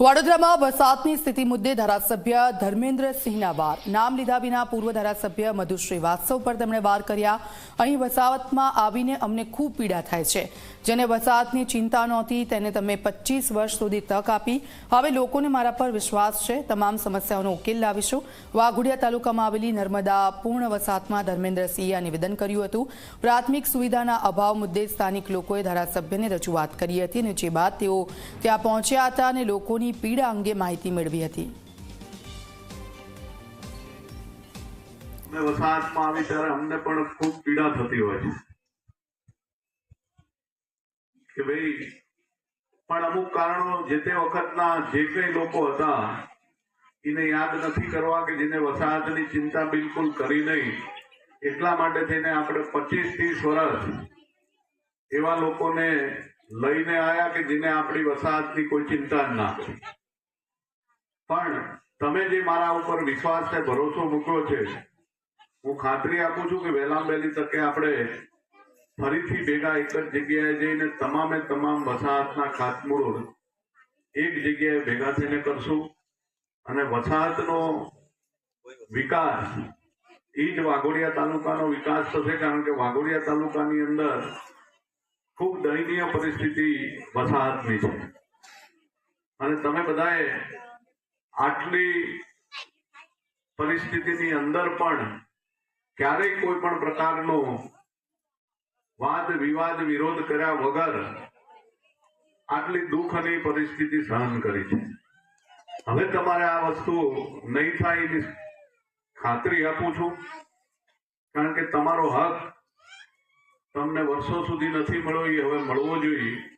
વડોદરામાં વરસાદની સ્થિતિ મુદ્દે ધારાસભ્ય ધર્મેન્દ્રસિંહના વાર. નામ લીધા વિના પૂર્વ ધારાસભ્ય મધુ શ્રીવાસ્તવ પર તેમણે વાર કર્યા. અહીં વસાવતમાં આવીને અમને ખૂબ પીડા થાય છે. જેને વસાહતની ચિંતા નહોતી, તેને તમે પચીસ વર્ષ સુધી તક આપી. હવે લોકોને મારા પર વિશ્વાસ છે. તમામ સમસ્યાઓનો ઉકેલ લાવીશું. વાઘોડિયા તાલુકામાં આવેલી નર્મદા પૂર્ણ વસાહતમાં ધર્મેન્દ્રસિંહે આ નિવેદન કર્યું હતું. પ્રાથમિક સુવિધાના અભાવ મુદ્દે સ્થાનિક લોકોએ ધારાસભ્યને રજૂઆત કરી હતી અને જે બાદ તેઓ ત્યાં પહોંચ્યા હતા અને લોકોની પીડા અંગે માહિતી મેળવી હતી. પણ અમુક કારણો જે તે વખતના જે કઈ લોકો હતા, એને યાદ નથી કરવા કે જેને વસાહતની ચિંતા બિલકુલ કરી નહીં. એટલા માટે થઈને આપણે પચીસ ત્રીસ વર્ષ એવા લોકોને લઈને આયા કે જેને આપણી વસાહતની કોઈ ચિંતા જ ના પણ તમે જે મારા ઉપર વિશ્વાસ છે ભરોસો મૂક્યો છે, હું ખાતરી આપું છું કે વહેલા વહેલી તકે આપણે ફરીથી ભેગા એક જ જગ્યાએ જઈને તમામે તમામ વસાહતના ખાતમુહૂર્ત એક જગ્યાએ ભેગા થઈને કરશું અને વસાહતનો વિકાસ એ જ વાઘોડિયા તાલુકાનો વિકાસ થશે, કારણ કે વાઘોડિયા તાલુકાની અંદર ખૂબ દયનીય પરિસ્થિતિ વસાહતની છે. અને તમે બધાએ આટલી પરિસ્થિતિની અંદર પણ ક્યારેય કોઈ પણ પ્રકારનો વાદ, વિવાદ, વિરોધ કર્યા વગર આટલી દુઃખની પરિસ્થિતિ સહન કરી છે. હવે તમારે આ વસ્તુ નહીં થાય એની ખાતરી આપું છું. કારણ કે તમારો હક તમને વર્ષો સુધી નથી મળ્યો એ હવે મળવો જોઈએ.